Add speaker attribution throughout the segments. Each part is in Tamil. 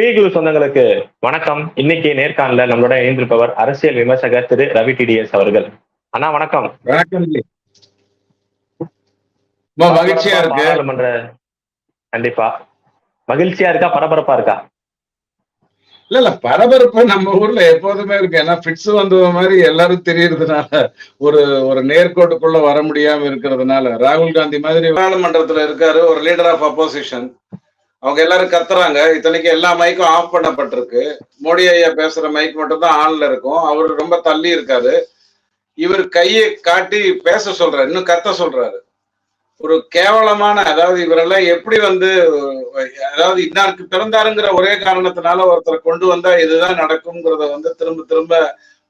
Speaker 1: பீகுலு சொந்தங்களுக்கு வணக்கம். இன்னைக்கு நேர்காணல நம்மளோட இணைந்திருப்பவர் அரசியல் விமர்சகர் திரு ரவி டிடிஎஸ் அவர்கள். அண்ணா வணக்கம்.
Speaker 2: வணக்கம் மகிழ்ச்சியா இருக்கு.
Speaker 1: கண்டிப்பா. மகிழ்ச்சியா இருக்கா? பரபரப்பா இருக்கா?
Speaker 2: இல்ல இல்ல பரபரப்பு நம்ம ஊர்ல எப்போதுமே இருக்கு. ஏன்னா ஃபிட்ஸ் வந்த மாதிரி எல்லாரும் தெரியறதுனால ஒரு ஒரு நேர்கோட்டுக்குள்ள வர முடியாம இருக்கிறதுனால. ராகுல் காந்தி மாதிரி பாராளுமன்றத்துல இருக்காரு. ஒரு லீடர் ஆஃப் அப்போசிஷன் அவங்க எல்லாரும் கத்துறாங்க. இத்தனைக்கு எல்லா மைக்கும் ஆஃப் பண்ணப்பட்டிருக்கு. மோடி ஐயா பேசுற மைக் மட்டும் தான் ஆன்ல இருக்கும். அவர் ரொம்ப தள்ளி இருக்காரு. இவர் கையை காட்டி பேச சொல்றாரு. இன்னும் கத்த சொல்றாரு. ஒரு கேவலமான அதாவது இவரெல்லாம் எப்படி வந்து அதாவது இன்னாருக்கு பிறந்தாருங்கிற ஒரே காரணத்தினால ஒருத்தரை கொண்டு வந்தா இதுதான் நடக்கும்ங்கிறத வந்து திரும்ப திரும்ப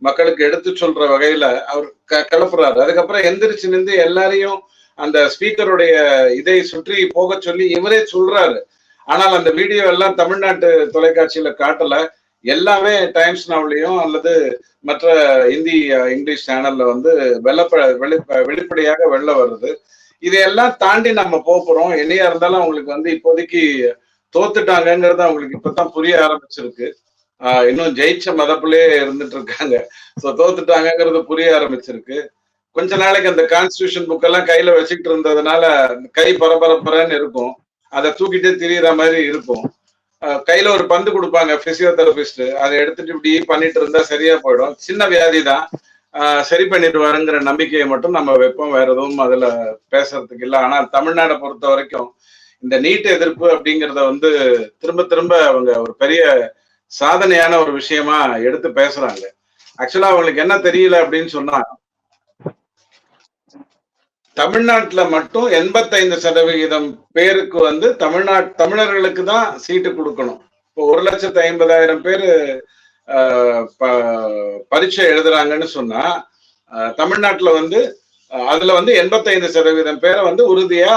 Speaker 2: மக்களுக்கு எடுத்து சொல்ற வகையில அவர் க கிளப்புறாரு. அதுக்கப்புறம் எந்திரிச்சு நின்று எல்லாரையும் அந்த ஸ்பீக்கருடைய இதை சுற்றி போக சொல்லி இவரே சொல்றாரு. ஆனால் அந்த வீடியோ எல்லாம் தமிழ்நாட்டு தொலைக்காட்சியில காட்டல. எல்லாமே டைம்ஸ் நாவ்லயும் அல்லது மற்ற இந்தி இங்கிலீஷ் சேனல்ல வந்து வெள்ளப்ப வெளிப்ப வெளிப்படையாக வெளில வருது. இதையெல்லாம் தாண்டி நம்ம போறோம். என்னையா இருந்தாலும் அவங்களுக்கு வந்து இப்போதைக்கு தோத்துட்டாங்கங்கிறது அவங்களுக்கு இப்பதான் புரிய ஆரம்பிச்சிருக்கு. ஆஹ் இன்னும் ஜெயிச்ச மதப்புலயே இருந்துட்டு இருக்காங்க. ஸோ தோத்துட்டாங்கங்கிறது புரிய ஆரம்பிச்சிருக்கு. கொஞ்ச நாளைக்கு அந்த கான்ஸ்டியூஷன் புக்கெல்லாம் கையில வச்சுக்கிட்டு இருந்ததுனால கை பரபரப்புறன்னு இருக்கும். அதை தூக்கிட்டு திரியிற மாதிரி இருக்கும். கையில ஒரு பந்து கொடுப்பாங்க பிசியோதெரபிஸ்ட் அதை எடுத்துட்டு இப்படி பண்ணிட்டு இருந்தா சரியா போயிடும். சின்ன வியாதி தான் சரி பண்ணிடுவாருங்கிற நம்பிக்கையை மட்டும் நம்ம வைப்போம். வேற எதுவும் அதுல பேசுறதுக்கு இல்லை. ஆனா தமிழ்நாடை பொறுத்த வரைக்கும் இந்த நீட் எதிர்ப்பு அப்படிங்கிறத வந்து திரும்ப திரும்ப அவங்க ஒரு பெரிய சாதனையான ஒரு விஷயமா எடுத்து பேசுறாங்க. ஆக்சுவலா அவங்களுக்கு என்ன தெரியல அப்படின்னு சொன்னா தமிழ்நாட்டுல மட்டும் எண்பத்தைந்து சதவிகிதம் பேருக்கு வந்து தமிழ்நாட் தமிழர்களுக்கு தான் சீட்டு கொடுக்கணும். இப்போ ஒரு லட்சத்து ஐம்பதாயிரம் பேரு பரீட்சை எழுதுறாங்கன்னு சொன்னா தமிழ்நாட்டுல வந்து அதுல வந்து எண்பத்தைந்து சதவீதம் பேரை வந்து உறுதியா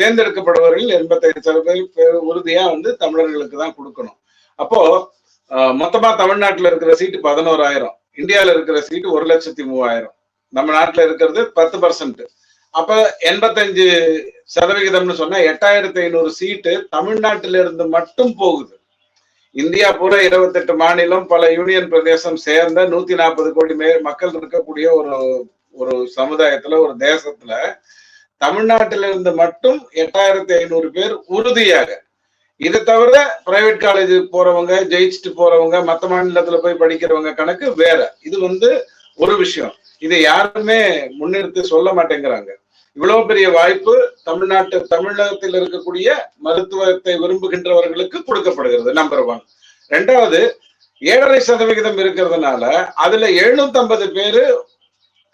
Speaker 2: தேர்ந்தெடுக்கப்படுபவர்கள் எண்பத்தைந்து சதவீதம் பேர் உறுதியா வந்து தமிழர்களுக்கு தான் கொடுக்கணும். அப்போ மொத்தமா தமிழ்நாட்டுல இருக்கிற சீட்டு பதினோராயிரம். இந்தியாவில் இருக்கிற சீட்டு ஒரு லட்சத்தி மூவாயிரம். நம்ம நாட்டுல இருக்கிறது பத்து பர்சன்ட். அப்ப எண்பத்தஞ்சு சதவிகிதம்னு சொன்னா எட்டாயிரத்தி ஐநூறு சீட்டு தமிழ்நாட்டில இருந்து மட்டும் போகுது. இந்தியா பூரா இருபத்தெட்டு மாநிலம் பல யூனியன் பிரதேசம் சேர்ந்த நூத்தி நாற்பது கோடி மே மக்கள் இருக்கக்கூடிய ஒரு ஒரு சமுதாயத்துல ஒரு தேசத்துல தமிழ்நாட்டில இருந்து மட்டும் எட்டாயிரத்தி ஐநூறு பேர் உறுதியாக. இதை தவிர பிரைவேட் காலேஜ் போறவங்க ஜெயிச்சுட்டு போறவங்க மத்த மாநிலத்துல போய் படிக்கிறவங்க கணக்கு வேற. இது வந்து ஒரு விஷயம். இதை யாருமே முன்னிறுத்தி சொல்ல மாட்டேங்கிறாங்க. இவ்வளவு பெரிய வாய்ப்பு தமிழ்நாட்டு தமிழகத்தில் இருக்கக்கூடிய மருத்துவத்தை விரும்புகின்றவர்களுக்கு கொடுக்கப்படுகிறது நம்பர் ஒன் ரெண்டாவது ஏழரை சதவிகிதம் இருக்கிறதுனால அதுல எழுநூத்தி ஐம்பது பேரு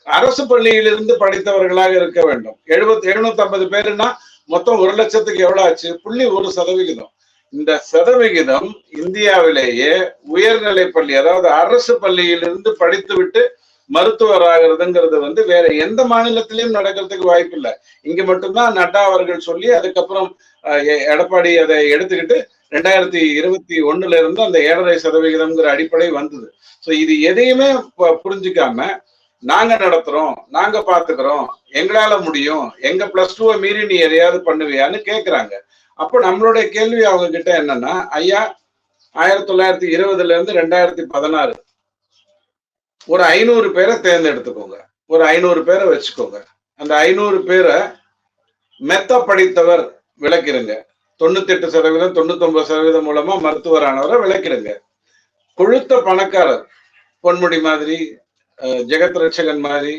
Speaker 2: அரசு பள்ளியிலிருந்து படித்தவர்களாக இருக்க வேண்டும். எழுபத்தி எழுநூத்தி ஐம்பது பேருன்னா மொத்தம் ஒரு லட்சத்துக்கு எவ்வளவு ஆச்சு? புள்ளி ஒரு சதவிகிதம். இந்த சதவிகிதம் இந்தியாவிலேயே உயர்நிலை பள்ளி அதாவது அரசு பள்ளியிலிருந்து படித்து விட்டு மருத்துவர் ஆகிறதுங்கிறது வந்து வேற எந்த மாநிலத்திலையும் நடக்கிறதுக்கு வாய்ப்பு இல்லை இங்க மட்டும்தான் நட்டா அவர்கள் சொல்லி அதுக்கப்புறம் எடப்பாடி அதை எடுத்துக்கிட்டு ரெண்டாயிரத்தி இருபத்தி ஒண்ணுல இருந்து அந்த ஏழரை சதவிகிதம்ங்கிற அடிப்படை வந்தது. ஸோ இது எதையுமே புரிஞ்சுக்காம நாங்க நடத்துறோம் நாங்க பாத்துக்கிறோம் எங்களால முடியும் எங்க பிளஸ் டூவை மீறி நீ எதையாவது பண்ணுவியான்னு கேக்குறாங்க. அப்போ நம்மளுடைய கேள்வி அவங்க கிட்ட என்னன்னா ஐயா ஆயிரத்தி தொள்ளாயிரத்தி இருபதுல இருந்து ரெண்டாயிரத்தி பதினாறு ஒரு ஐநூறு பேரை தேர்ந்தெடுத்துக்கோங்க. ஒரு ஐநூறு பேரை வச்சுக்கோங்க. அந்த ஐநூறு பேரை மெத்த படித்தவர் விளக்கிருங்க தொண்ணூத்தி எட்டு சதவீதம் தொண்ணூத்தி ஒன்பது சதவீதம் மூலமா மருத்துவரானவரை விளக்கிடுங்க. கொழுத்த பணக்காரர் பொன்முடி மாதிரி ஜெகத் ரட்சகன் மாதிரி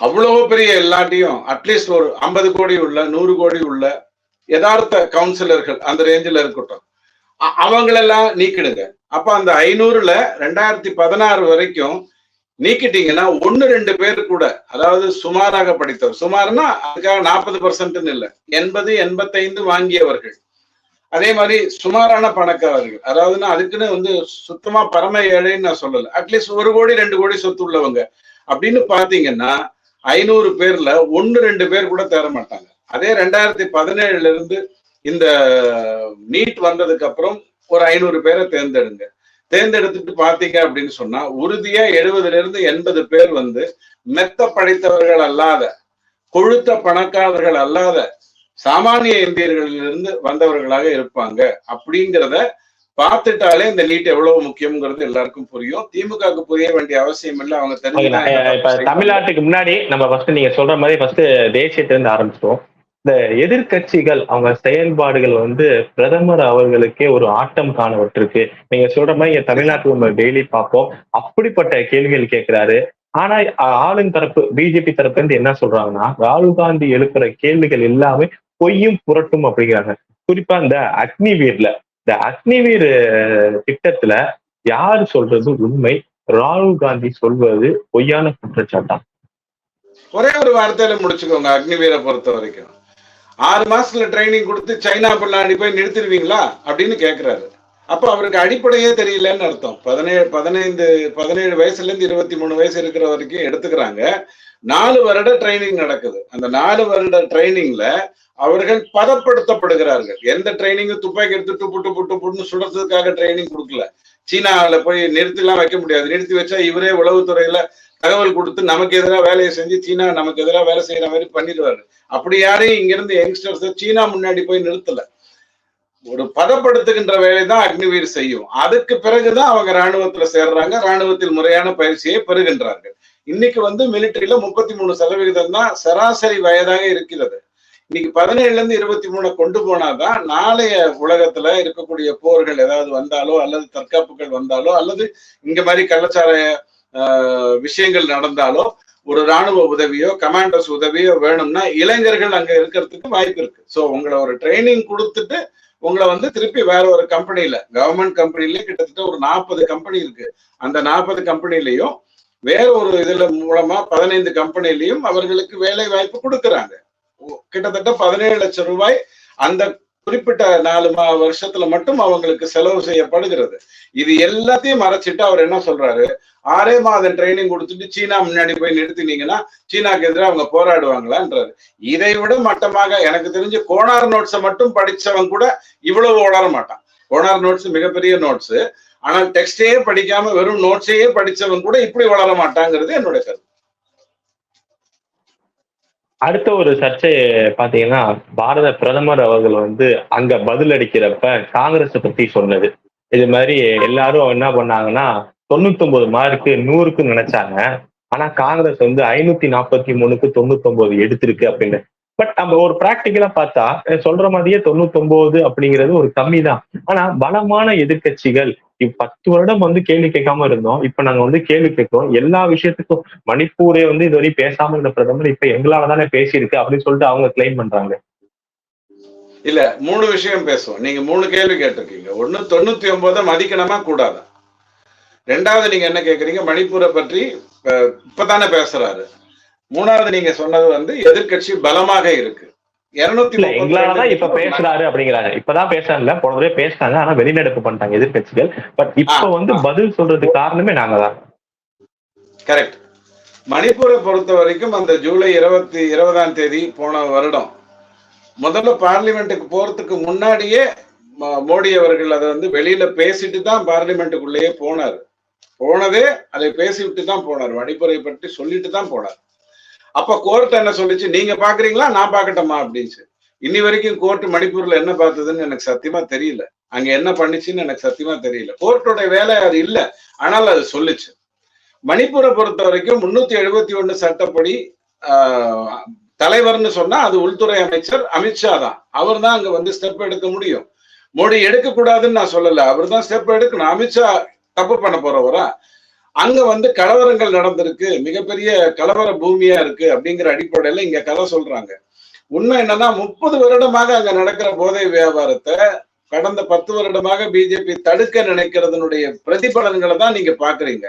Speaker 2: அவ்வளவு பெரிய எல்லாத்தையும் அட்லீஸ்ட் ஒரு ஐம்பது கோடி உள்ள நூறு கோடி உள்ள யதார்த்த கவுன்சிலர்கள் அந்த ரேஞ்சில் இருக்கட்டும். அவங்களெல்லாம் நீக்கிடுங்க. அப்ப அந்த ஐநூறுல ரெண்டாயிரத்தி பதினாறு வரைக்கும் நீக்கிட்டீங்கன்னா ஒன்னு ரெண்டு பேர் கூட அதாவது சுமாராக படித்தவர். சுமார்னா அதுக்காக நாற்பது பர்சன்ட்னு இல்லை. எண்பது எண்பத்தைந்து வாங்கியவர்கள். அதே மாதிரி சுமாரான பணக்காரர்கள். அதாவதுன்னா அதுக்குன்னு வந்து சுத்தமா பரம ஏழைன்னு நான் சொல்லல. அட்லீஸ்ட் ஒரு கோடி ரெண்டு கோடி சொத்து உள்ளவங்க. அப்படின்னு பாத்தீங்கன்னா ஐநூறு பேர்ல ஒன்னு ரெண்டு பேர் கூட தேர மாட்டாங்க. அதே ரெண்டாயிரத்தி பதினேழுல இருந்து இந்த நீட் வந்ததுக்கு அப்புறம் ஒரு ஐநூறு பேரை தேர்ந்தெடுங்க. தேர்ந்தெடுத்துட்டு பாத்தீங்க அப்படின்னு சொன்னா உறுதியா எழுபதுல இருந்து எண்பது பேர் வந்து மெத்த படைத்தவர்கள் அல்லாத கொழுத்த பணக்காரர்கள் அல்லாத சாமானிய இந்தியர்களிலிருந்து வந்தவர்களாக இருப்பாங்க அப்படிங்கிறத பார்த்துட்டாலே இந்த நீட் எவ்வளவு முக்கியம்ங்கிறது எல்லாருக்கும் புரியும். திமுகவுக்கு புரிய வேண்டிய அவசியம் இல்லை. அவங்க தெரிஞ்சு
Speaker 1: தமிழ்நாட்டுக்கு முன்னாடி நம்ம ஃபர்ஸ்ட் நீங்க சொல்ற மாதிரி ஃபர்ஸ்ட் தேசியத்துல இருந்து ஆரம்பிச்சிட்டோம் இந்த எதிர்க்கட்சிகள் அவங்க செயல்பாடுகள் வந்து பிரதமர் அவர்களுக்கே ஒரு ஆட்டம் காணப்பட்டிருக்கு. நீங்க சொல்ற மாதிரி இங்க தமிழ்நாட்டுல நம்ம டெய்லி பார்ப்போம். அப்படிப்பட்ட கேள்விகள் கேட்கிறாரு. ஆனா ஆளுங்க ஆளும் தரப்பு பிஜேபி தரப்பு இருந்து என்ன சொல்றாங்கன்னா ராகுல் காந்தி எழுப்புற கேள்விகள் எல்லாமே பொய்யும் புரட்டும் அப்படிங்கிறாங்க. குறிப்பா இந்த அக்னிவீர்ல இந்த அக்னிவீர் திட்டத்துல யார் சொல்றது உண்மை? ராகுல் காந்தி சொல்வது பொய்யான குற்றச்சாட்டா?
Speaker 2: ஒரே ஒரு வார்த்தையில முடிச்சுக்கோங்க அக்னிவீரை பொறுத்த வரைக்கும். ஆறு மாசத்துல ட்ரைனிங் கொடுத்து சைனா பிள்ளாடி போய் நிறுத்திடுவீங்களா அப்படின்னு கேட்கிறாரு அப்ப அவருக்கு அடிப்படையே தெரியலன்னு அர்த்தம். பதினேழு பதினைந்து பதினேழு வயசுல இருந்து இருபத்தி மூணு வயசு இருக்கிற வரைக்கும் எடுத்துக்கிறாங்க. நாலு வருட ட்ரைனிங் நடக்குது. அந்த நாலு வருட ட்ரைனிங்ல அவர்கள் பதப்படுத்தப்படுகிறார்கள். எந்த ட்ரைனிங்கும் துப்பாக்கி எடுத்து டுப்பு டுப்பு டுப்புன்னு சுடுறதுக்காக ட்ரைனிங் கொடுக்கல. சீனாவில் போய் நிறுத்திலாம் வைக்க முடியாது. நிறுத்தி வச்சா இவரே உளவுத்துறையில தகவல் கொடுத்து நமக்கு எதிராக வேலையை செஞ்சு சீனா நமக்கு எதிராக வேலை செய்யற மாதிரி பண்ணிடுவாரு. அப்படி யாரையும் இங்கிருந்து யங்ஸ்டர்ஸ் சீனா முன்னாடி போய் நிறுத்தல. ஒரு பதப்படுத்துகின்ற வேலை தான் அக்னிவீர் செய்யும். அதுக்கு பிறகுதான் அவங்க ராணுவத்துல சேர்றாங்க. ராணுவத்தில் முறையான பயிற்சியை பெறுகின்றார்கள். இன்னைக்கு வந்து மிலிட்டரியில முப்பத்தி மூணு சதவிகிதம் தான் சராசரி வயதாக இருக்கிறது. இன்னைக்கு பதினேழுல இருந்து இருபத்தி மூணு கொண்டு போனாதான் நாளைய உலகத்துல இருக்கக்கூடிய போர்கள் ஏதாவது வந்தாலோ அல்லது தற்காப்புகள் வந்தாலோ அல்லது இங்க மாதிரி கள்ளச்சாராய விஷயங்கள் நடந்தாலோ ஒரு ராணுவ உதவியோ கமாண்டர்ஸ் உதவியோ வேணும்னா இளைஞர்கள் அங்க இருக்கிறதுக்கு வாய்ப்பு இருக்கு. சோ உங்களை ஒரு ட்ரைனிங் கொடுத்துட்டு உங்களை வந்து திருப்பி வேற ஒரு கம்பெனில கவர்மெண்ட் கம்பெனில கிட்டத்தட்ட ஒரு நாற்பது கம்பெனி இருக்கு. அந்த நாற்பது கம்பெனிலையும் வேற ஒரு இதுல மூலமா பதினைந்து கம்பெனிலையும் அவர்களுக்கு வேலை வாய்ப்பு கொடுக்குறாங்க. கிட்டத்தட்ட பதினேழு லட்சம் ரூபாய் அந்த குறிப்பிட்ட நாலு மா வருஷத்துல மட்டும் அவங்களுக்கு செலவு செய்யப்படுகிறது. இது எல்லாத்தையும் மறைச்சிட்டு அவர் என்ன சொல்றாரு? ஆறே மாதம் ட்ரைனிங் கொடுத்துட்டு சீனா முன்னாடி போய் நிறுத்தினீங்கன்னா சீனாக்கு எதிராக அவங்க போராடுவாங்களான்றாரு. இதை விட மட்டமாக எனக்கு தெரிஞ்சு கோனார் நோட்ஸை மட்டும் படிச்சவன் கூட இவ்வளவு வளர மாட்டான். கோனார் நோட்ஸ் மிகப்பெரிய நோட்ஸ் ஆனால் டெக்ஸ்டையே படிக்காம வெறும் நோட்ஸையே படிச்சவன் கூட இப்படி வளர மாட்டாங்கிறது என்னோட கருத்து.
Speaker 1: அடுத்த ஒரு சர்ச்சை பாத்தீங்கன்னா பாரத பிரதமர் அவர்கள் வந்து அங்க பதில் அடிக்கிறப்ப காங்கிரஸ் பத்தி சொன்னது. இது மாதிரி எல்லாரும் என்ன பண்ணாங்கன்னா தொண்ணூத்தி ஒன்பது மார்க்கு நூறுக்கு நினைச்சாங்க. ஆனா காங்கிரஸ் வந்து ஐநூத்தி நாற்பத்தி மூணுக்கு தொண்ணூத்தி ஒன்பது எடுத்திருக்கு அப்படின்னு. பட் நம்ம ஒரு பிராக்டிக்கலா பார்த்தா சொல்ற மாதிரியே தொண்ணூத்தி ஒன்பது அப்படிங்கிறது ஒரு கம்மி தான் ஆனா பலமான எதிர்க்கட்சிகள் பத்து வருடம் வந்து கேள்வி கேட்காம இருந்தோம். இப்ப நாங்க வந்து கேள்வி கேட்கிறோம். எல்லா விஷயத்துக்கும் மணிப்பூரே வந்து இதுவரை பேசாம இருந்த பிரதமர் இப்ப எங்களால தானே பேசியிருக்கு அப்படின்னு சொல்லிட்டு அவங்க கிளைம் பண்றாங்க.
Speaker 2: இல்ல மூணு விஷயம் பேசுவோம். நீங்க மூணு கேள்வி கேட்டிருக்கீங்க. ஒண்ணு தொண்ணூத்தி ஒன்பதை மதிக்கணுமா கூடாதா? ரெண்டாவது நீங்க என்ன கேக்குறீங்க மணிப்பூரை பற்றி இப்பதானே பேசுறாரு. மூணாவது நீங்க சொன்னது வந்து எதிர்க்கட்சி பலமாக இருக்கு.
Speaker 1: எங்களாலதான் இப்ப பேசுறாரு அப்படிங்கிறாங்க. இப்பதான் பேசுறாங்க போன தடவை பேசுறாங்க ஆனா வெளிநடப்பு பண்ணிட்டாங்க எதிர்க்கட்சிகள். பட் இப்ப வந்து. பதில் சொல்றதுக்கு காரணமே நாங்க தான்.
Speaker 2: கரெக்ட் மணிப்பூரை பொறுத்த வரைக்கும் அந்த ஜூலை இருபத்தி இருபதாம் தேதி போன வருடம். முதல்ல பார்லிமெண்ட்டுக்கு போறதுக்கு முன்னாடியே மோடி அவர்கள் அதை வந்து வெளியில பேசிட்டு தான் பார்லிமெண்ட்டுக்குள்ளேயே போனார். போனதே அதை பேசிவிட்டு தான் போனார். மணிப்பூரை பற்றி சொல்லிட்டு தான் போனார். அப்ப கோர்ட் என்ன சொல்லிச்சு? நீங்க பாக்குறீங்களா? நான் பார்க்கட்டுமா அப்படின்ச்சு இன்னி வரைக்கும் கோர்ட் மணிப்பூர்ல என்ன பார்த்ததுன்னு எனக்கு சத்தியமா தெரியல. அங்க என்ன பண்ணுச்சுன்னு எனக்கு சத்தியமா தெரியல. கோர்ட்டோட வேலை அது இல்ல. ஆனால் அது சொல்லுச்சு. மணிப்பூரை பொறுத்த வரைக்கும் முன்னூத்தி எழுபத்தி ஒண்ணு சட்டப்படி ஆஹ், தலைவர்னு சொன்னா அது உள்துறை அமைச்சர் அமித்ஷா தான். அவர் தான் அங்க வந்து ஸ்டெப் எடுக்க முடியும். மோடி எடுக்க கூடாதுன்னு நான் சொல்லல. அவர் தான் ஸ்டெப் எடுக்கணும். அமித்ஷா தப்பு பண்ண போறவரா? அங்க வந்து கலவரங்கள் நடந்திருக்கு மிகப்பெரிய கலவர பூமியா இருக்கு அப்படிங்கிற அடிப்படையில இங்க கதை சொல்றாங்க. உண்மை என்னன்னா முப்பது வருடமாக அங்க நடக்கிற போதை வியாபாரத்தை கடந்த பத்து வருடமாக பிஜேபி தடுக்க நினைக்கிறதுனுடைய பிரதிபலன்களை தான் நீங்க பாக்குறீங்க.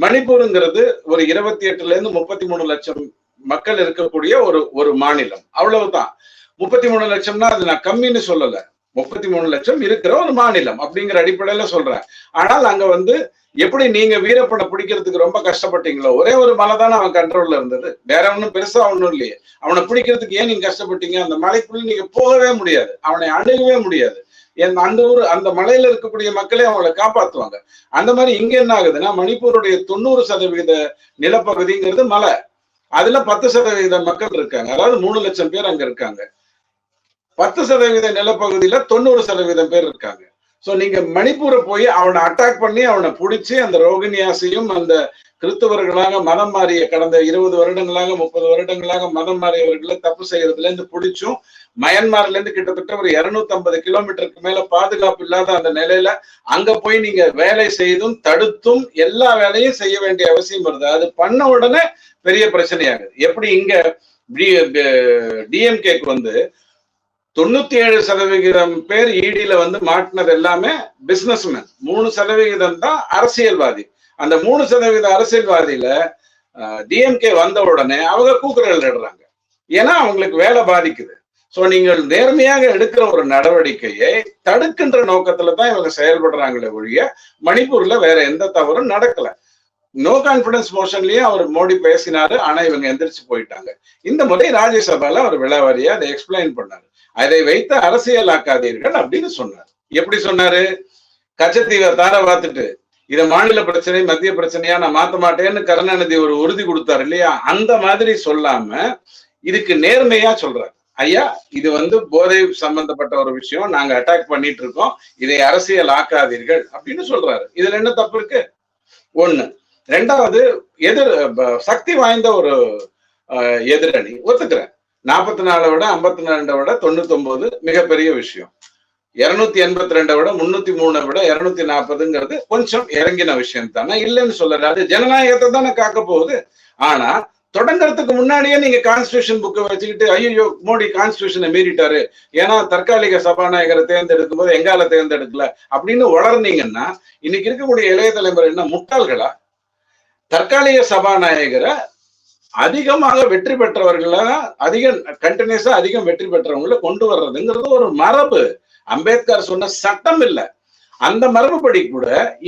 Speaker 2: மணிப்பூருங்கிறது ஒரு இருபத்தி எட்டுல இருந்து முப்பத்தி மூணு லட்சம் மக்கள் இருக்கக்கூடிய ஒரு ஒரு மாநிலம். அவ்வளவுதான். முப்பத்தி மூணு லட்சம்னா அது நான் கம்மின்னு சொல்லலை. முப்பத்தி மூணு லட்சம் இருக்கிற ஒரு மாநிலம் அப்படிங்கிற அடிப்படையில சொல்றேன். ஆனால் அங்க வந்து எப்படி நீங்க வீரப்பனை பிடிக்கிறதுக்கு ரொம்ப கஷ்டப்பட்டீங்களோ ஒரே ஒரு மலை தானே அவன் கண்ட்ரோல்ல இருந்தது. வேற ஒன்றும் பெருசா ஒன்றும் இல்லையே. அவனை பிடிக்கிறதுக்கு ஏன் நீங்க கஷ்டப்பட்டீங்க? அந்த மலைக்குள்ள நீங்க போகவே முடியாது. அவனை அணுகவே முடியாது. என் அந்த ஊர் அந்த மலையில இருக்கக்கூடிய மக்களே அவங்களை காப்பாத்துவாங்க. அந்த மாதிரி இங்க என்ன ஆகுதுன்னா மணிப்பூருடைய தொண்ணூறு சதவீத நிலப்பகுதிங்கிறது மலை. அதுல பத்து சதவீத மக்கள் இருக்காங்க. அதாவது மூணு லட்சம் பேர் அங்க இருக்காங்க. பத்து சதவீத நிலப்பகுதியில தொண்ணூறு சதவீதம் பேர் இருக்காங்க. சோ நீங்க மணிப்பூரை போய் அவனை அட்டாக் பண்ணி அவனை பிடிச்சி அந்த ரோகிணியாசையும் அந்த கிறிஸ்தவர்களாக மதம் மாறிய கடந்த இருபது வருடங்களாக முப்பது வருடங்களாக மதம் மாறியவர்களை தப்பு செய்யறதுல இருந்து பிடிச்சும் மயன்மார்ல இருந்து கிட்டத்தட்ட ஒரு இருநூத்தி ஐம்பது கிலோமீட்டருக்கு மேல பாதுகாப்பு இல்லாத அந்த நிலையில அங்க போய் நீங்க வேலை செய்தும் தடுத்தும் எல்லா வேலையும் செய்ய வேண்டிய அவசியம் வருது. அது பண்ண உடனே பெரிய பிரச்சனையாகுது. எப்படி இங்க டிஎம்கேக்கு வந்து தொண்ணூத்தி ஏழு சதவிகிதம் பேர் இடியில வந்து மாட்டினது எல்லாமே பிசினஸ் மேன் மூணு சதவிகிதம் தான் அரசியல்வாதி. அந்த மூணு சதவீத அரசியல்வாதியில டிஎம்கே வந்த உடனே அவங்க கூக்குரல் இடுறாங்க ஏன்னா அவங்களுக்கு வேலை பாதிக்குது. சோ நீங்கள் நேர்மையாக எடுக்கிற ஒரு நடவடிக்கையை தடுக்கின்ற நோக்கத்துல தான் இவங்க செயல்படுறாங்களே ஒழிய மணிப்பூர்ல வேற எந்த தவறும் நடக்கல. நோ கான்பிடன்ஸ் மோஷன்லயே அவர் மோடி பேசினாரு. ஆனா இவங்க எந்திரிச்சு போயிட்டாங்க. இந்த முறை ராஜ்யசபால அவர் விழாவாரியா அதை எக்ஸ்பிளைன் பண்ணாரு. அதை வைத்து அரசியலாக்காதீர்கள் அப்படின்னு சொன்னார். எப்படி சொன்னாரு? கச்சத்தீவை தார பார்த்துட்டு இதை மாநில பிரச்சனை மத்திய பிரச்சனையா நான் மாத்த மாட்டேன்னு கருணாநிதி ஒரு உறுதி கொடுத்தாரு இல்லையா? அந்த மாதிரி சொல்லாம இதுக்கு நேர்மையா சொல்றாரு. ஐயா இது வந்து போதை சம்பந்தப்பட்ட ஒரு விஷயம். நாங்க அட்டாக் பண்ணிட்டு இருக்கோம். இதை அரசியல் ஆக்காதீர்கள் அப்படின்னு சொல்றாரு. இதுல என்ன தப்பு இருக்கு? ஒண்ணு ரெண்டாவது எதிர் சக்தி வாய்ந்த ஒரு எதிரணி. ஒத்துக்கிறேன். நாற்பத்தி நாலை விட ஐம்பத்தி ரெண்டை விட தொண்ணூத்தி ஒன்பது மிகப்பெரிய விஷயம். இருநூத்தி எண்பத்தி ரெண்டை விட முன்னூத்தி மூணை விட இருநூத்தி நாற்பதுங்கிறது கொஞ்சம் இறங்கின விஷயம் தானே இல்லைன்னு சொல்லல. அது ஜனநாயகத்தை தானே காக்க போகுது. ஆனா தொடங்கறதுக்கு முன்னாடியே நீங்க கான்ஸ்டியூஷன் புக்கை வச்சுக்கிட்டு ஐயோ மோடி கான்ஸ்டியூஷனை மீறிட்டாரு. ஏன்னா தற்காலிக சபாநாயகரை தேர்ந்தெடுக்கும் போது எங்கால தேர்ந்தெடுக்கல அப்படின்னு வளர்ந்தீங்கன்னா இன்னைக்கு இருக்கக்கூடிய இளைய தலைமுறை என்ன முட்டாள்களா? தற்காலிக சபாநாயகரை அதிகமாக வெற்றி பெற்றவர்களை அதிக கண்டினியூஸா அதிகம் வெற்றி பெற்றவங்களை கொண்டு வர்றதுங்கிறது ஒரு மரபு. அம்பேத்கர் சொன்ன சட்டம் இல்லை. அந்த மரபுப்படி கூட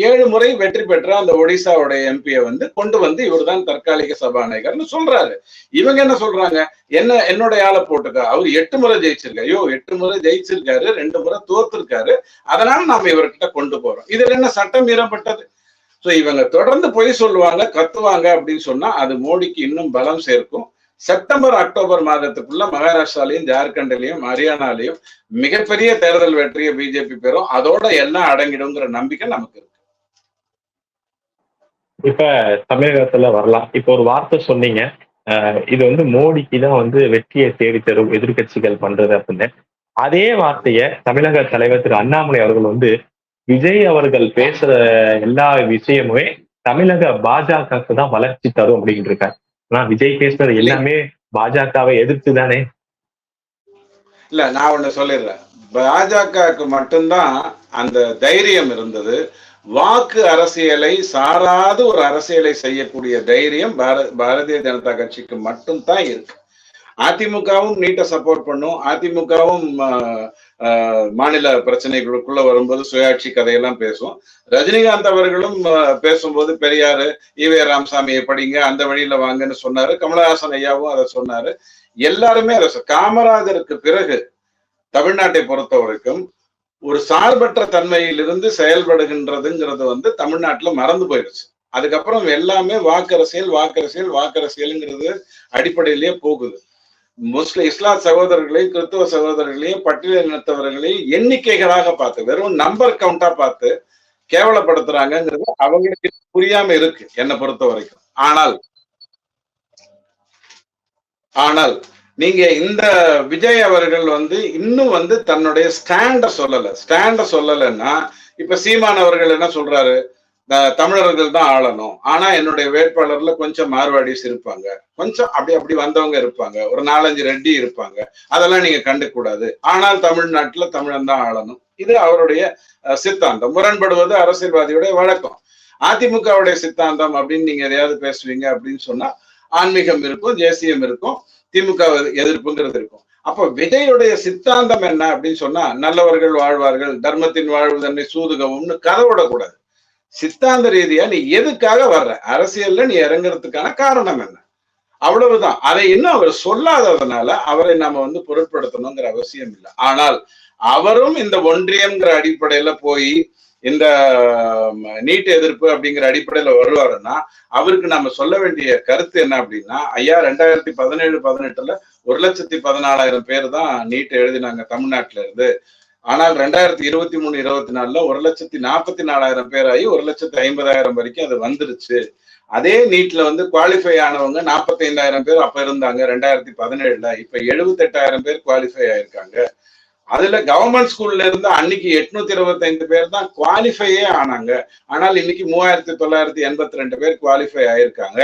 Speaker 2: ஏழு முறை வெற்றி பெற்ற அந்த ஒடிசாவுடைய எம்பியை வந்து கொண்டு வந்து இவர் தான் தற்காலிக சபாநாயகர்னு சொல்றாரு. இவங்க என்ன சொல்றாங்க? என்ன என்னுடைய ஆளை போட்டுக்க. அவர் எட்டு முறை ஜெயிச்சிருக்காரு ஐயோ எட்டு முறை ஜெயிச்சிருக்காரு ரெண்டு முறை தோத்துருக்காரு. அதனால நாம இவர்கிட்ட கொண்டு போறோம். இதுல என்ன சட்டம் மீறப்பட்டது? ஸோ இவங்க தொடர்ந்து பொய் சொல்லுவாங்க கத்துவாங்க அப்படின்னு சொன்னா அது மோடிக்கு இன்னும் பலம் சேர்க்கும். செப்டம்பர் அக்டோபர் மாதத்துக்குள்ள மகாராஷ்டிராலையும் ஜார்க்கண்ட்லயும் ஹரியானாலையும் மிகப்பெரிய தேர்தல் வெற்றியை பிஜேபி பெறும். அதோட எல்லாம் அடங்கிடுங்கிற நம்பிக்கை நமக்கு இருக்கு.
Speaker 1: இப்ப தமிழகத்துல வரலாம். இப்ப ஒரு வார்த்தை சொன்னீங்க. இது வந்து மோடிக்கு தான் வந்து வெற்றியை தேடி தரும் எதிர்கட்சிகள் பண்றது அப்படின்னு. அதே வார்த்தைய தமிழக தலைவர் திரு அண்ணாமலை அவர்கள் வந்து விஜய் அவர்கள் பேசுற எல்லா விஷயமுமே தமிழக பாஜகவுக்கு தான் வளர்ச்சி தரும் அப்படின்னு இருக்காரு. ஆனா விஜய் பேசுறது எல்லாமே பாஜகவை எதிர்த்து தானே?
Speaker 2: இல்ல நான் ஒண்ணு சொல்லிடுறேன். பாஜகவுக்கு மட்டும்தான் அந்த தைரியம் இருந்தது. வாக்கு அரசியலை சாராத ஒரு அரசியலை செய்யக்கூடிய தைரியம் பாரதிய ஜனதா கட்சிக்கு மட்டும்தான் இருக்கு. அதிமுகவும் நீட்டை சப்போர்ட் பண்ணும். அதிமுகவும் மாநில பிரச்சனைகளுக்குள்ள வரும்போது சுயாட்சி கதையெல்லாம் பேசுவோம். ரஜினிகாந்த் அவர்களும் பேசும்போது பெரியாரு ஈவே ராமசாமியை படிங்க அந்த வழியில வாங்கன்னு சொன்னாரு. கமலஹாசன் ஐயாவும் அதை சொன்னாரு. எல்லாருமே அதை காமராஜருக்கு பிறகு தமிழ்நாட்டை பொறுத்த வரைக்கும் ஒரு சார்பற்ற தன்மையிலிருந்து செயல்படுகின்றதுங்கிறது வந்து தமிழ்நாட்டுல மறந்து போயிடுச்சு. அதுக்கப்புறம் எல்லாமே வாக்கரசியல் வாக்கரசியல் வாக்கரசியல்ங்கிறது அடிப்படையிலேயே போகுது. முஸ்லிம் இஸ்லாம் சகோதரர்களையும் கிறிஸ்துவ சகோதரர்களையும் பட்டியல் இனத்தவர்களையும் எண்ணிக்கைகளாக பார்த்து வெறும் நம்பர் கவுண்டா பார்த்து கேவலப்படுத்துறாங்கிறது அவங்களுக்கு புரியாம இருக்கு என்னை பொறுத்த வரைக்கும். ஆனால் ஆனால் நீங்க இந்த விஜய் அவர்கள் வந்து இன்னும் வந்து தன்னுடைய ஸ்டாண்ட சொல்லல. ஸ்டாண்ட சொல்லலைன்னா இப்ப சீமான் அவர்கள் என்ன சொல்றாரு? தமிழர்கள் தான் ஆளணும். ஆனா என்னுடைய வேட்பாளர்ல கொஞ்சம் மார்வாடிஸ் இருப்பாங்க. கொஞ்சம் அப்படி அப்படி வந்தவங்க இருப்பாங்க. ஒரு நாலஞ்சு ரெட்டி இருப்பாங்க. அதெல்லாம் நீங்க கண்டுக்கூடாது. ஆனால் தமிழ்நாட்டுல தமிழன் தான் ஆளணும். இது அவருடைய சித்தாந்தம். முரண்படுவது அரசியல்வாதியுடைய வழக்கம். அதிமுகவுடைய சித்தாந்தம் அப்படின்னு நீங்க எதையாவது பேசுவீங்க அப்படின்னு சொன்னா ஆன்மீகம் இருக்கும் தேசியம் இருக்கும் திமுக எதிர்ப்புங்கிறது இருக்கும். அப்ப விஜயுடைய சித்தாந்தம் என்ன அப்படின்னு சொன்னா நல்லவர்கள் வாழ்வார்கள் தர்மத்தின் வாழ்வு தன்னை சூதுகவும்னு கதை விடக்கூடாது சித்தாந்த ரீதியா நீ எதுக்காக வர்ற? அரசியல்ல நீ இறங்குறதுக்கான காரணம் என்ன? அவ்வளவுதான். அதை இன்னும் அவர் சொல்லாததுனால அவரை நாம வந்து பொருட்படுத்தணுங்கிற அவசியம் இல்லை. ஆனால் அவரும் இந்த ஒன்றியம்ங்கிற அடிப்படையில போய் இந்த நீட் எதிர்ப்பு அப்படிங்கிற அடிப்படையில வருவாருன்னா அவருக்கு நம்ம சொல்ல வேண்டிய கருத்து என்ன அப்படின்னா ஐயா ரெண்டாயிரத்தி பதினேழு பதினெட்டுல ஒரு லட்சத்தி பதினாலாயிரம் பேர் தான் நீட் எழுதினாங்க தமிழ்நாட்டுல இருந்து ஆனால் ரெண்டாயிரத்தி இருபத்தி மூணு இருபத்தி நாலுல ஒரு லட்சத்தி நாற்பத்தி நாலாயிரம் பேர் ஆகி ஒரு லட்சத்தி ஐம்பதாயிரம் வரைக்கும் அது வந்துருச்சு. அதே நீட்ல வந்து குவாலிஃபை ஆனவங்க நாற்பத்தி ஐந்தாயிரம் பேர் அப்ப இருந்தாங்க ரெண்டாயிரத்தி பதினேழுல. இப்ப எழுபத்தெட்டாயிரம் பேர் குவாலிஃபை ஆயிருக்காங்க. அதுல கவர்மெண்ட் ஸ்கூல்ல இருந்து அன்னைக்கு எட்நூத்தி இருபத்தைந்து பேர் தான் குவாலிஃபையே ஆனாங்க. ஆனால் இன்னைக்கு மூவாயிரத்தி தொள்ளாயிரத்தி எண்பத்தி ரெண்டு பேர் குவாலிஃபை ஆயிருக்காங்க.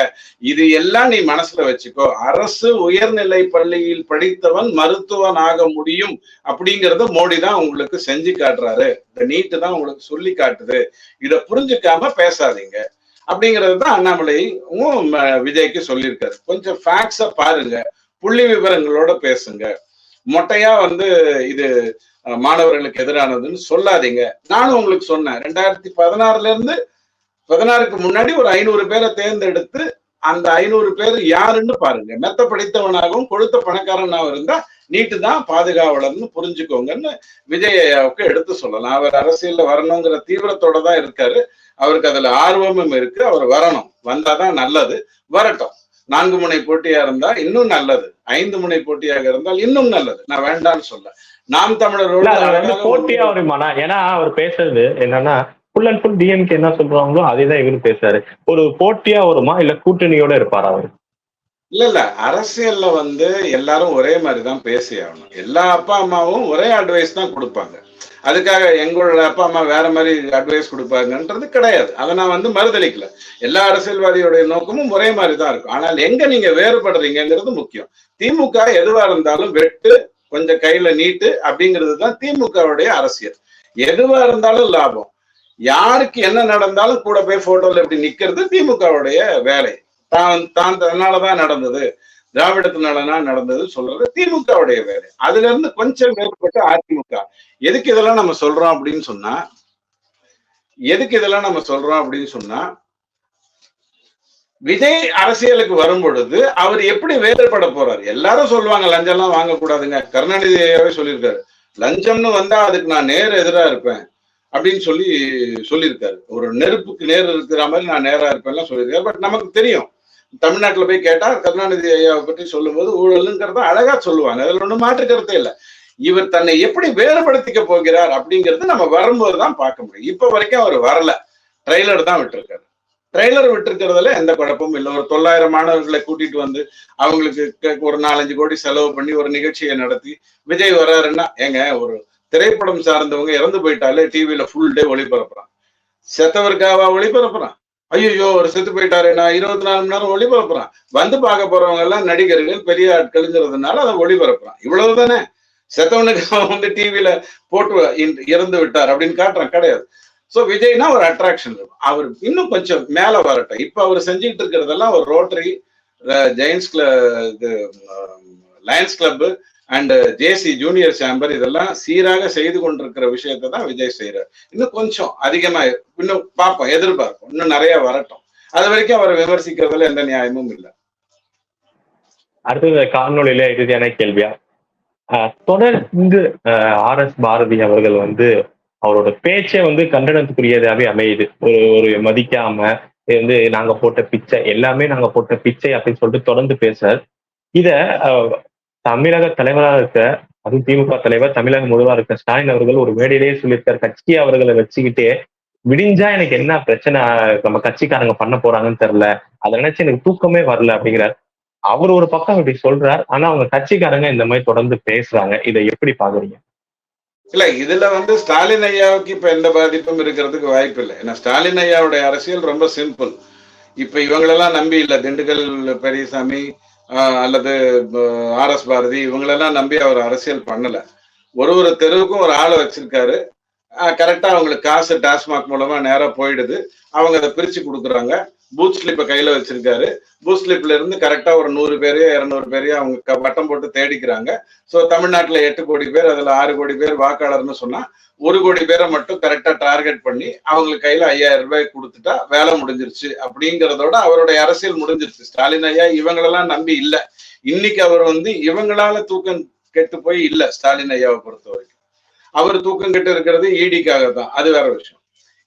Speaker 2: இது எல்லாம் நீ மனசுல வச்சுக்கோ. அரசு உயர்நிலை பள்ளியில் படித்தவன் மருத்துவன் ஆக முடியும் அப்படிங்கறத மோடி தான் உங்களுக்கு செஞ்சு காட்டுறாரு. இந்த நீட்டு தான் உங்களுக்கு சொல்லி காட்டுது. இதை புரிஞ்சுக்காம பேசாதீங்க. அப்படிங்கிறது தான் அண்ணாமலையும் விஜய்க்கு சொல்லியிருக்காரு. கொஞ்சம் ஃபேக்ட்ஸை பாருங்க. புள்ளி விவரங்களோட பேசுங்க. மொட்டையா வந்து இது மாணவர்களுக்கு எதிரானதுன்னு சொல்லாதீங்க. நானும் உங்களுக்கு சொன்னேன். ரெண்டாயிரத்தி பதினாறுல இருந்து பதினாறுக்கு முன்னாடி ஒரு ஐநூறு பேரை தேர்ந்தெடுத்து அந்த ஐநூறு பேர் யாருன்னு பாருங்க. மெத்த படித்தவனாகவும் கொழுத்த பணக்காரனாகவும் இருந்தா நீட்டு தான் பாதுகாவலர்னு புரிஞ்சுக்கோங்கன்னு விஜய் ஐயாவுக்கு எடுத்து சொல்லலாம். அவர் அரசியல்ல வரணுங்கிற தீவிரத்தோட தான் இருக்காரு. அவருக்கு அதுல ஆர்வமும் இருக்கு. அவர் வரணும். வந்தாதான் நல்லது. வரட்டும். நான்கு முனை போட்டியா இருந்தா இன்னும் நல்லது. ஐந்து முனை போட்டியாக இருந்தால் இன்னும் நல்லது. நான் வேண்டாம்னு சொல்ல. நாம் தமிழரோட
Speaker 1: போட்டியா வருமானா? ஏன்னா அவர் பேசுறது என்னன்னா ஃபுல் அண்ட் ஃபுல் டிஎம்கே என்ன சொல்றாங்களோ அதேதான் இவரு பேசுறாரு. ஒரு போட்டியா வருமா? இல்ல கூட்டணியோட இருப்பாரா அவர்?
Speaker 2: இல்ல இல்ல. அரசியல்ல வந்து எல்லாரும் ஒரே மாதிரி தான் பேசி ஆகணும். எல்லா அப்பா அம்மாவும் ஒரே அட்வைஸ் தான் கொடுப்பாங்க. அதுக்காக எங்களோட அப்பா அம்மா வேற மாதிரி அட்வைஸ் கொடுப்பாங்கன்றது கிடையாது. அதை நான் வந்து மறுதளிக்கல. எல்லா அரசியல்வாதியோடைய நோக்கமும் ஒரே மாதிரி தான் இருக்கும். ஆனால் எங்க நீங்க வேறுபடுறீங்கிறது முக்கியம். திமுக எதுவா இருந்தாலும் வெட்டு கொஞ்சம் கையில நீட்டு அப்படிங்கிறது தான் திமுகவுடைய அரசியல். எதுவா இருந்தாலும் லாபம். யாருக்கு என்ன நடந்தாலும் கூட போய் போட்டோல இப்படி நிக்கிறது திமுகவுடைய வேலை. தான் தான் தன்னாலதான் நடந்தது. திராவிடத்தினாலனா நடந்தது சொல்றது திமுகவுடைய வேறு அதுல இருந்து கொஞ்சம் மேற்பட்டு அதிமுக. எதுக்கு இதெல்லாம் நம்ம சொல்றோம் அப்படின்னு சொன்னா எதுக்கு இதெல்லாம் நம்ம சொல்றோம் அப்படின்னு சொன்னா விஜய் அரசியலுக்கு வரும் பொழுது அவர் எப்படி வேறுபட போறாரு? எல்லாரும் சொல்லுவாங்க லஞ்சம் எல்லாம் வாங்கக்கூடாதுங்க. கருணாநிதியாவே சொல்லியிருக்காரு. லஞ்சம்னு வந்தா அதுக்கு நான் நேர் எதிரா இருப்பேன் அப்படின்னு சொல்லி சொல்லியிருக்காரு. ஒரு நெருப்புக்கு நேர் இருக்கிற மாதிரி நான் நேரா இருப்பேன்லாம் சொல்லியிருக்காரு. பட் நமக்கு தெரியும். தமிழ்நாட்டுல போய் கேட்டா கருணாநிதி ஐயாவை பற்றி சொல்லும்போது ஊழலுங்கிறத அழகா சொல்லுவாங்க. அதுல ஒண்ணும் மாற்று கருத்தே இல்லை. இவர் தன்னை எப்படி வேறுபடுத்திக்க போகிறார் அப்படிங்கிறது நம்ம வரும்போது தான் பார்க்க முடியும். இப்ப வரைக்கும் அவர் வரல. ட்ரெய்லர் தான் விட்டுருக்காரு. ட்ரெய்லர் விட்டுருக்கிறதுல எந்த குழப்பமும் இல்லை. ஒரு தொள்ளாயிரம் மாணவர்களை கூட்டிட்டு வந்து அவங்களுக்கு ஒரு நாலஞ்சு கோடி செலவு பண்ணி ஒரு நிகழ்ச்சியை நடத்தி விஜய் வர்றாருன்னா ஏங்க ஒரு திரைப்படம் சார்ந்தவங்க இறந்து போயிட்டாலே டிவியில ஃபுல் டே ஒளிபரப்புறான். செத்தவருக்காவா ஒளிபரப்புறான்? ஐயோ ஒரு செத்து போயிட்டாரு நான் இருபத்தி நாலு மணி நேரம் ஒளிபரப்புறான். வந்து பார்க்க போறவங்க எல்லாம் நடிகர்கள் பெரிய ஆட்களுங்கிறதுனால அதை ஒளிபரப்புறான். இவ்வளவு தானே? செத்தவனுக்கு வந்து டிவியில போட்டு இறந்து விட்டார் அப்படின்னு காட்டுறான் கிடையாது. சோ விஜய்னா ஒரு அட்ராக்ஷன் இருக்கும் அவர் இன்னும் கொஞ்சம் மேல வரட்டும். இப்ப அவர் செஞ்சுட்டு இருக்கிறதெல்லாம் ஒரு Rotary Giants club Lions club and JC junior chamber இதெல்லாம் சீராக செய்து கொண்டிருக்கிற விஷயத்த தான் விஜய் செய்யறார் இன்னும் கொஞ்சம் அதிகமா இன்னும் பார்ப்போம் எதிர்பார்ப்போம். இன்னும் நிறைய வரட்டும். அது வரைக்கும் அவரை விமர்சிக்கிறதுல எந்த நியாயமும் இல்லை.
Speaker 1: அடுத்தது காணொலியில இறுதியான கேள்வியா? தொடர்ந்து ஆர் எஸ் பாரதி அவர்கள் வந்து அவரோட பேச்சே வந்து கண்டனத்துக்குரியதாவே அமையுது. ஒரு ஒரு மதிக்காம வந்து நாங்க போட்ட பிச்சை எல்லாமே நாங்க போட்ட பிச்சை அப்படின்னு சொல்லிட்டு தொடர்ந்து பேசுறாரு. இத தமிழக தலைவராக இருக்க அதுவும் திமுக தலைவர் தமிழக முதல்வராக இருக்க ஸ்டாலின் அவர்கள் ஒரு மேடையிலேயே சொல்லியிருக்கார். கட்சி அவர்களை வச்சுக்கிட்டே விடிஞ்சா எனக்கு என்ன பிரச்சனை நம்ம கட்சிக்காரங்க பண்ண போறாங்கன்னு தெரியல. அதை நினைச்சு எனக்கு தூக்கமே வரல அப்படிங்கிறார். அவர் ஒரு பக்கம் இப்படி சொல்றார். ஆனா அவங்க கட்சிக்காரங்க இந்த மாதிரி தொடர்ந்து பேசுறாங்க. இதை எப்படி பாக்குறீங்க?
Speaker 2: இல்ல இதுல வந்து ஸ்டாலின் ஐயாவுக்கு இப்ப எந்த பாதிப்பும் இருக்கிறதுக்கு வாய்ப்பு இல்லை. ஏன்னா ஸ்டாலின் ஐயாவுடைய அரசியல் ரொம்ப சிம்பிள் இப்ப இவங்களெல்லாம் நம்பி இல்ல. திண்டுக்கல் பெரியசாமி அல்லது ஆர் எஸ் பாரதி இவங்களெல்லாம் நம்பி அவர் அரசியல் பண்ணல. ஒரு ஒரு தெருவுக்கும் ஒரு ஆளை வச்சிருக்காரு. கரெக்டா அவங்களுக்கு காசு டாஸ்மாக் மூலமா நேரா போயிடுது. அவங்க அதை பிரிச்சு கொடுக்குறாங்க. பூத் ஸ்லிப்பை கையில வச்சிருக்காரு. பூத் ஸ்லிப்ல இருந்து கரெக்டா ஒரு நூறு பேரையோ இரநூறு பேரையோ அவங்க வட்டம் போட்டு தேடிக்கிறாங்க. ஸோ தமிழ்நாட்டுல எட்டு கோடி பேர் அதுல ஆறு கோடி பேர் வாக்காளர்னு சொன்னா ஒரு கோடி பேரை மட்டும் கரெக்டா டார்கெட் பண்ணி அவங்களுக்கு கையில ஐயாயிரம் ரூபாய் கொடுத்துட்டா வேலை முடிஞ்சிருச்சு அப்படிங்கிறதோட அவருடைய அரசியல் முடிஞ்சிருச்சு. ஸ்டாலின் ஐயா இவங்களெல்லாம் நம்பி இல்ல. இன்னைக்கு அவர் வந்து இவங்களால தூக்கம் கெட்டு போய் இல்ல ஸ்டாலின் ஐயாவை பொறுத்த வரைக்கும் அவர் தூக்கம் கெட்டு இருக்கிறது ஈடிக்காக தான் அது வேற விஷயம்.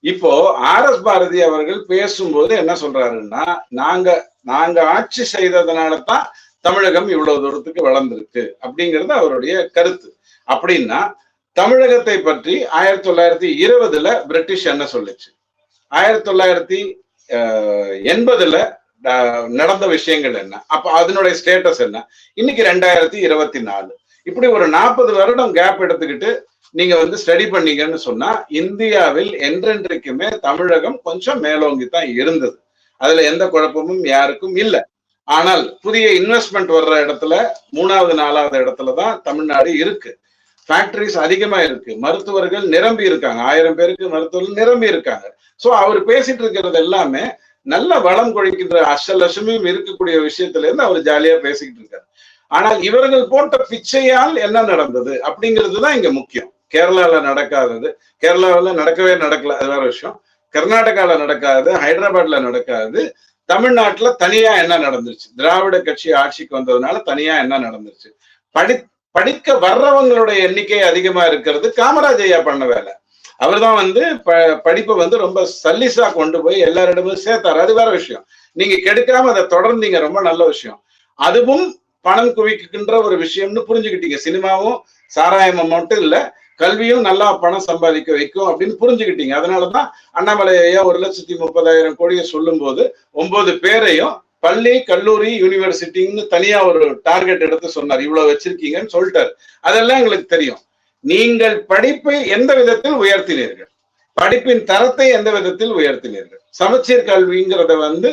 Speaker 2: இப்போ ஆர் எஸ் பாரதி அவர்கள் பேசும்போது என்ன சொல்றாருன்னா நாங்க நாங்க ஆட்சி செய்ததுனால தான் தமிழகம் இவ்வளவு தூரத்துக்கு வளர்ந்துருக்கு அப்படிங்கிறது அவருடைய கருத்து. அப்படின்னா தமிழகத்தை பற்றி ஆயிரத்தி தொள்ளாயிரத்தி இருபதுல பிரிட்டிஷ் என்ன சொல்லுச்சு? ஆயிரத்தி தொள்ளாயிரத்தி எண்பதுல நடந்த விஷயங்கள் என்ன? அப்ப அதனுடைய ஸ்டேட்டஸ் என்ன? இன்னைக்கு ரெண்டாயிரத்தி இருபத்தி நாலு. இப்படி ஒரு நாற்பது வருடம் கேப் எடுத்துக்கிட்டு நீங்க வந்து ஸ்டடி பண்ணீங்கன்னு சொன்னா இந்தியாவில் என்றென்றைக்குமே தமிழகம் கொஞ்சம் மேலோங்கி தான் இருந்தது. அதுல எந்த குழப்பமும் யாருக்கும் இல்லை. ஆனால் புதிய இன்வெஸ்ட்மெண்ட் வர்ற இடத்துல மூணாவது நாலாவது இடத்துல தான் தமிழ்நாடு இருக்கு. ஃபேக்டரிஸ் அதிகமா இருக்கு. மருத்துவர்கள் நிரம்பி இருக்காங்க. ஆயிரம் பேருக்கு மருத்துவர்கள் நிரம்பி இருக்காங்க. சோ அவர் பேசிட்டு இருக்கிறது எல்லாமே நல்ல வளம் கொழிக்கின்ற அசல் இருக்கக்கூடிய விஷயத்துல இருந்து அவர் ஜாலியா பேசிக்கிட்டு இருக்காரு. ஆனால் இவர்கள் போட்ட பிச்சையால் என்ன நடந்தது? அப்படிங்கிறது தான் இங்க முக்கியம். கேரளால நடக்காதது. கேரளாவில் நடக்கவே நடக்கல. அது வேற விஷயம். கர்நாடகால நடக்காது. ஹைதராபாத்ல நடக்காது. தமிழ்நாட்டுல தனியா என்ன நடந்துருச்சு? திராவிட கட்சி ஆட்சிக்கு வந்ததுனால தனியா என்ன நடந்துருச்சு? படி படிக்க வர்றவங்களுடைய எண்ணிக்கை அதிகமா இருக்கிறது. காமராஜ் ஐயா பண்ண வேலை. அவர்தான் வந்து ப படிப்பை வந்து ரொம்ப சல்லிசா கொண்டு போய் எல்லாரிடமும் சேர்த்தாரு. அது வேற விஷயம். நீங்க கெடுக்காம அதை தொடர்ந்தீங்க. ரொம்ப நல்ல விஷயம். அதுவும் பணம் குவிக்கின்ற ஒரு விஷயம்னு புரிஞ்சுக்கிட்டீங்க. சினிமாவும் சாராயமும் மட்டும் இல்ல. கல்வியும் நல்லா பணம் சம்பாதிக்க வைக்கும் அப்படின்னு புரிஞ்சுக்கிட்டீங்க. அதனாலதான் அண்ணாமலையா ஒரு லட்சத்தி முப்பதாயிரம் கோடியை சொல்லும் போது ஒன்பது பேரையும் பள்ளி கல்லூரி யூனிவர்சிட்டின்னு தனியா ஒரு டார்கெட் எடுத்து சொன்னார். இவ்வளவு வச்சிருக்கீங்கன்னு சொல்லிட்டாரு. அதெல்லாம் எங்களுக்கு தெரியும். நீங்கள் படிப்பை எந்த விதத்தில் உயர்த்தினீர்கள்? படிப்பின் தரத்தை எந்த விதத்தில் உயர்த்தினீர்கள்? சமச்சீர் கல்விங்கிறத வந்து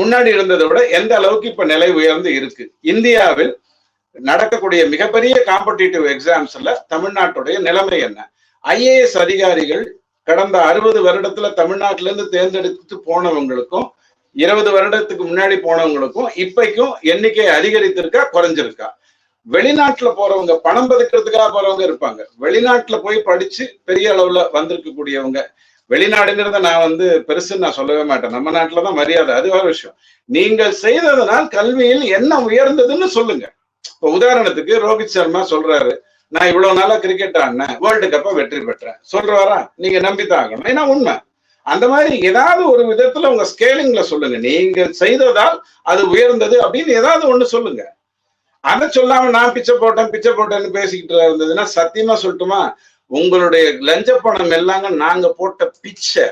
Speaker 2: முன்னாடி இருந்ததை விட எந்த அளவுக்கு இப்ப நிலை உயர்ந்து இருக்கு? இந்தியாவில் நடக்கக்கூடிய மிகப்பெரிய காம்படிட்டிவ் எக்ஸாம்ஸ்ல தமிழ்நாட்டுடைய நிலைமை என்ன? ஐஏஎஸ் அதிகாரிகள் கடந்த அறுபது வருடத்துல தமிழ்நாட்டில இருந்து தேர்ந்தெடுத்து போனவங்களுக்கும் இருபது வருடத்துக்கு முன்னாடி போனவங்களுக்கும் இப்பைக்கும் எண்ணிக்கை அதிகரித்திருக்கா குறைஞ்சிருக்கா? வெளிநாட்டுல போறவங்க பணம் பதுக்கிறதுக்காக போறவங்க இருப்பாங்க. வெளிநாட்டுல போய் படிச்சு பெரிய அளவுல வந்திருக்கக்கூடியவங்க. வெளிநாடுங்கிறத நான் வந்து பெருசுன்னு நான் சொல்லவே மாட்டேன். நம்ம நாட்டுலதான் மரியாதை அது வேற விஷயம். நீங்கள் செய்ததனால் கல்வியில் என்ன உயர்ந்ததுன்னு சொல்லுங்க. இப்ப உதாரணத்துக்கு ரோஹித் சர்மா சொல்றாரு நான் இவ்வளவு நாளா கிரிக்கெட் ஆடினேன் வேர்ல்டு கப்பை வெற்றி பெற்றேன். சொல்றாரா நீங்க நம்பித்தான் ஆகணும். ஏன்னா உண்மை. அந்த மாதிரி ஏதாவது ஒரு விதத்துல உங்க ஸ்கேலிங்ல சொல்லுங்க. நீங்க செய்ததால் அது உயர்ந்தது அப்படின்னு ஏதாவது ஒண்ணு சொல்லுங்க. அதை சொல்லாம நான் பிச்சை போட்டேன் பிச்சை போட்டேன்னு பேசிக்கிட்டு இருந்ததுன்னா சத்தியமா சொல்லட்டுமா? உங்களுடைய லஞ்ச பணம் எல்லாங்க நாங்க போட்ட பிச்சை.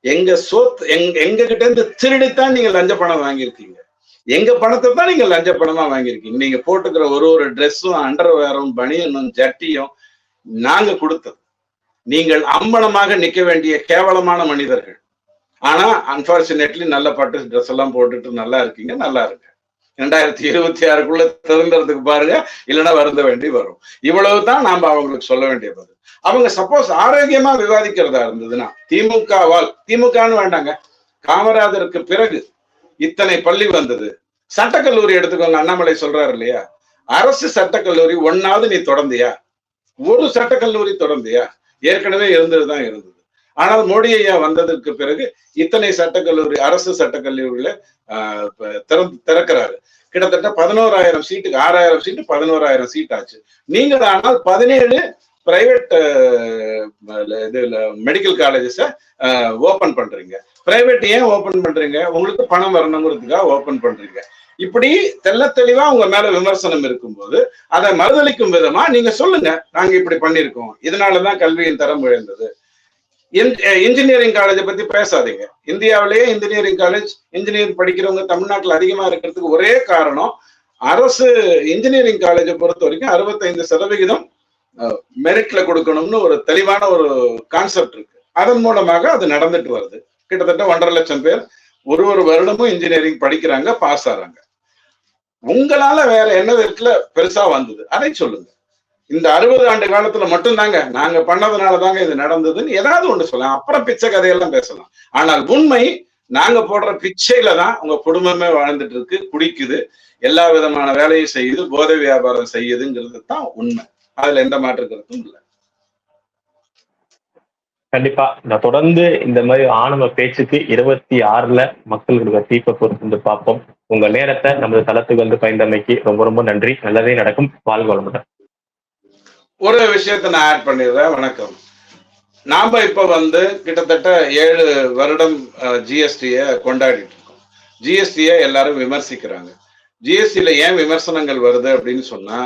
Speaker 2: எங்க சோத் எங்க எங்க கிட்ட இருந்து திருடித்தான் நீங்க லஞ்ச பணம் வாங்கியிருக்கீங்க. எங்க பணத்தை தான் நீங்க லஞ்ச பணமா வாங்கியிருக்கீங்க. நீங்க போட்டுக்கிற ஒரு ஒரு ட்ரெஸ்ஸும் அண்டர்வேரும் பனியனும் ஜட்டியும் நாங்க கொடுத்தது. நீங்கள் அம்பலமாக நிக்க வேண்டிய கேவலமான மனிதர்கள். ஆனா அன்பார்ச்சுனேட்லி நல்ல பட்டு ட்ரெஸ் எல்லாம் போட்டுட்டு நல்லா இருக்கீங்க நல்லா இருக்கு ரெண்டாயிரத்தி இருபத்தி ஆறுக்குள்ள திறந்துறதுக்கு பாருங்க இல்லைன்னா வருந்த வேண்டி வரும். இவ்வளவு தான் நாம அவங்களுக்கு சொல்ல வேண்டிய பதில். அவங்க சப்போஸ் ஆரோக்கியமா விவாதிக்கிறதா இருந்ததுன்னா திமுகவால் திமுகன்னு வேண்டாங்க காமராஜருக்கு பிறகு இத்தனை பள்ளி வந்தது. சட்டக்கல்லூரி எடுத்துக்கோங்க அண்ணாமலை சொல்றாரு இல்லையா? அரசு சட்டக்கல்லூரி ஒன்னாவது நீ தொடர்ந்தியா? ஒரு சட்டக்கல்லூரி தொடர்ந்தியா? ஏற்கனவே இருந்ததுதான் இருந்தது. ஆனால் மோடி ஐயா வந்ததற்கு பிறகு இத்தனை சட்டக்கல்லூரி அரசு சட்டக்கல்லூரியில ஆஹ் திறந்து திறக்கிறாரு. கிட்டத்தட்ட பதினோராயிரம் சீட்டுக்கு ஆறாயிரம் சீட்டு பதினோராயிரம் சீட் ஆச்சு. நீங்கள் ஆனால் பதினேழு பிரைவேட் இது மெடிக்கல் காலேஜஸ ஓபன் பண்றீங்க. பிரைவேட் ஏன் ஓபன் பண்றீங்க? உங்களுக்கு பணம் வரணுங்கிறதுக்காக ஓபன் பண்றீங்க. இப்படி தெள்ள தெளிவா உங்க மேல விமர்சனம் இருக்கும்போது அதை மறுதளிக்கும் விதமா நீங்க சொல்லுங்க. நாங்க இப்படி பண்ணிருக்கோம் இதனாலதான் கல்வியின் தரம் உயர்ந்தது. இன்ஜினியரிங் காலேஜை பத்தி பேசாதீங்க. இந்தியாவிலேயே இன்ஜினியரிங் காலேஜ் இன்ஜினியரிங் படிக்கிறவங்க தமிழ்நாட்டில் அதிகமா இருக்கிறதுக்கு ஒரே காரணம் அரசு இன்ஜினியரிங் காலேஜை பொறுத்த வரைக்கும் அறுபத்தைந்து சதவிகிதம் மெரிட்ல கொடுக்கணும்னு ஒரு தெளிவான ஒரு கான்செப்ட் இருக்கு. அதன் மூலமாக அது நடந்துட்டு வருது. கிட்டத்தட்ட ஒன்றரை லட்சம் பேர் ஒரு ஒரு வருடமும் இன்ஜினியரிங் படிக்கிறாங்க பாஸ் ஆறாங்க. உங்களால வேற என்ன விதத்துல பெருசா வந்தது? அதை சொல்லுங்க. இந்த அறுபது ஆண்டு காலத்துல மட்டும்தாங்க நாங்க பண்ணதுனால தாங்க இது நடந்ததுன்னு ஏதாவது ஒண்ணு சொல்லலாம். அப்புறம் பிச்சை கதையெல்லாம் பேசலாம். ஆனால் உண்மை நாங்க போடுற பிச்சையில தான் உங்க குடும்பமே வாழ்ந்துட்டு இருக்கு குடிக்குது எல்லா விதமான வேலையும் செய்யுது போதை வியாபாரம் செய்யுதுங்கிறது தான் உண்மை. அதுல எந்த மாற்று கருத்தும் இல்லை.
Speaker 1: கண்டிப்பா. நான் தொடர்ந்து இந்த மாதிரி ஆணவ பேச்சுக்கு இருபத்தி ஆறுல மக்களுடைய தீப்பை பொறுத்து வந்து பார்ப்போம். உங்க நேரத்தை நமது தளத்துக்கு வந்து பயந்தமைக்கு ரொம்ப ரொம்ப நன்றி. நல்லதே நடக்கும். வாழ்க வளமுடன்.
Speaker 2: ஒரு விஷயத்த நான் ஆட் பண்ணிடுறேன். வணக்கம். நாம இப்ப வந்து கிட்டத்தட்ட ஏழு வருடம் ஜிஎஸ்டிய கொண்டாடிட்டு இருக்கோம். ஜிஎஸ்டிய எல்லாரும் விமர்சிக்கிறாங்க. ஜிஎஸ்டியில ஏன் விமர்சனங்கள் வருது அப்படின்னு சொன்னா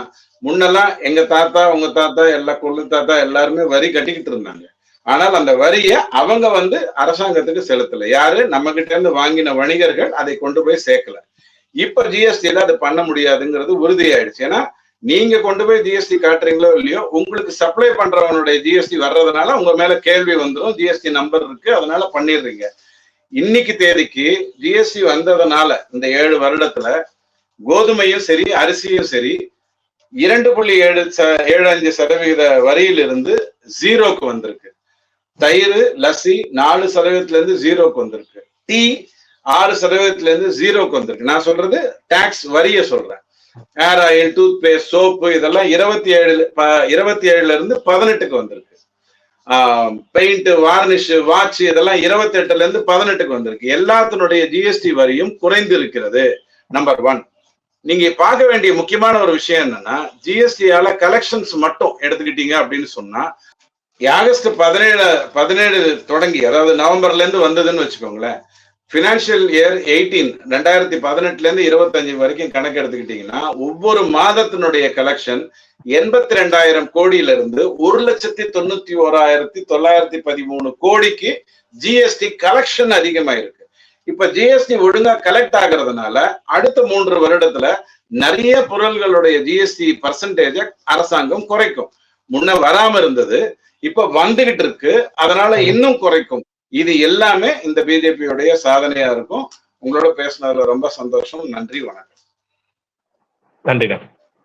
Speaker 2: முன்னெல்லாம் எங்க தாத்தா உங்க தாத்தா எல்லா கொள்ளு தாத்தா எல்லாருமே வரி கட்டிக்கிட்டு இருந்தாங்க. ஆனால் அந்த வரியை அவங்க வந்து அரசாங்கத்துக்கு செலுத்தல. யாரு? நம்ம கிட்ட இருந்து வாங்கின வணிகர்கள் அதை கொண்டு போய் சேர்க்கல. இப்ப ஜிஎஸ்டியில அது பண்ண முடியாதுங்கிறது உறுதியாயிடுச்சு. ஏன்னா நீங்க கொண்டு போய் ஜிஎஸ்டி காட்டுறீங்களோ இல்லையோ உங்களுக்கு சப்ளை பண்றவனுடைய ஜிஎஸ்டி வர்றதுனால உங்க மேல கேள்வி வந்துடும் ஜிஎஸ்டி நம்பர் இருக்கு அதனால பண்ணிடுறீங்க. இன்னைக்கு தேதிக்கு ஜிஎஸ்டி வந்ததுனால இந்த ஏழு வருடத்துல கோதுமையும் சரி அரிசியும் சரி இரண்டு புள்ளி ஏழு ச- ஏழு அஞ்சு சதவீத வரியிலிருந்து ஜீரோக்கு வந்திருக்கு. தயிர் லஸ்ஸி நாலு சதவீதத்துல இருந்து ஜீரோக்கு வந்திருக்கு. டீ ஆறு சதவீதத்துல இருந்து ஜீரோக்கு வந்திருக்கு. நான் சொல்றது டாக்ஸ் வரிய சொல்றேன். Hair oil toothpaste soap இதெல்லாம் இருபத்தி ஏழு இருபத்தி ஏழுல இருந்து பதினெட்டுக்கு வந்திருக்கு. பெயிண்ட் வார்னிஷ் வாட்ச் இதெல்லாம் இருபத்தி எட்டுல இருந்து பதினெட்டுக்கு வந்திருக்கு. எல்லாத்தினுடைய ஜிஎஸ்டி வரியும் குறைந்து இருக்கிறது நம்பர் ஒன் நீங்க பார்க்க வேண்டிய முக்கியமான ஒரு விஷயம் என்னன்னா ஜிஎஸ்டியால கலெக்ஷன்ஸ் மட்டும் எடுத்துக்கிட்டீங்க அப்படின்னு சொன்னா ஆகஸ்ட் பதினேழு பதினேழு தொடங்கி அதாவது நவம்பர்ல இருந்து வந்ததுன்னு வச்சுக்கோங்களேன் பினான்சியல் இயர் எயிட்டீன் ரெண்டாயிரத்தி பதினெட்டுல இருந்து இருபத்தஞ்சு வரைக்கும் கணக்கு எடுத்துக்கிட்டீங்கன்னா ஒவ்வொரு மாதத்தினுடைய கலெக்ஷன் எண்பத்தி ரெண்டாயிரம் கோடியில இருந்து ஒரு லட்சத்தி தொண்ணூத்தி ஓராயிரத்தி தொள்ளாயிரத்தி பதிமூணு கோடிக்கு ஜிஎஸ்டி கலெக்ஷன் அதிகமாயிருக்கு. இப்ப ஜிஎஸ்டி ஒழுங்கா கலெக்ட் ஆகுறதுனால அடுத்த மூன்று வருடத்துல நிறைய பொருள்களுடைய ஜிஎஸ்டி பர்சன்டேஜ அரசாங்கம் குறைக்கும். முன்ன வராம இருந்தது. இப்ப வந்துகிட்டு இருக்கு அதனால இன்னும் குறைக்கும். இது எல்லாமே இந்த பிஜேபியுடைய சாதனையா இருக்கும். உங்களோட பேசுனதுல ரொம்ப சந்தோஷம். நன்றி வணக்கம்.
Speaker 1: நன்றிண்ணா.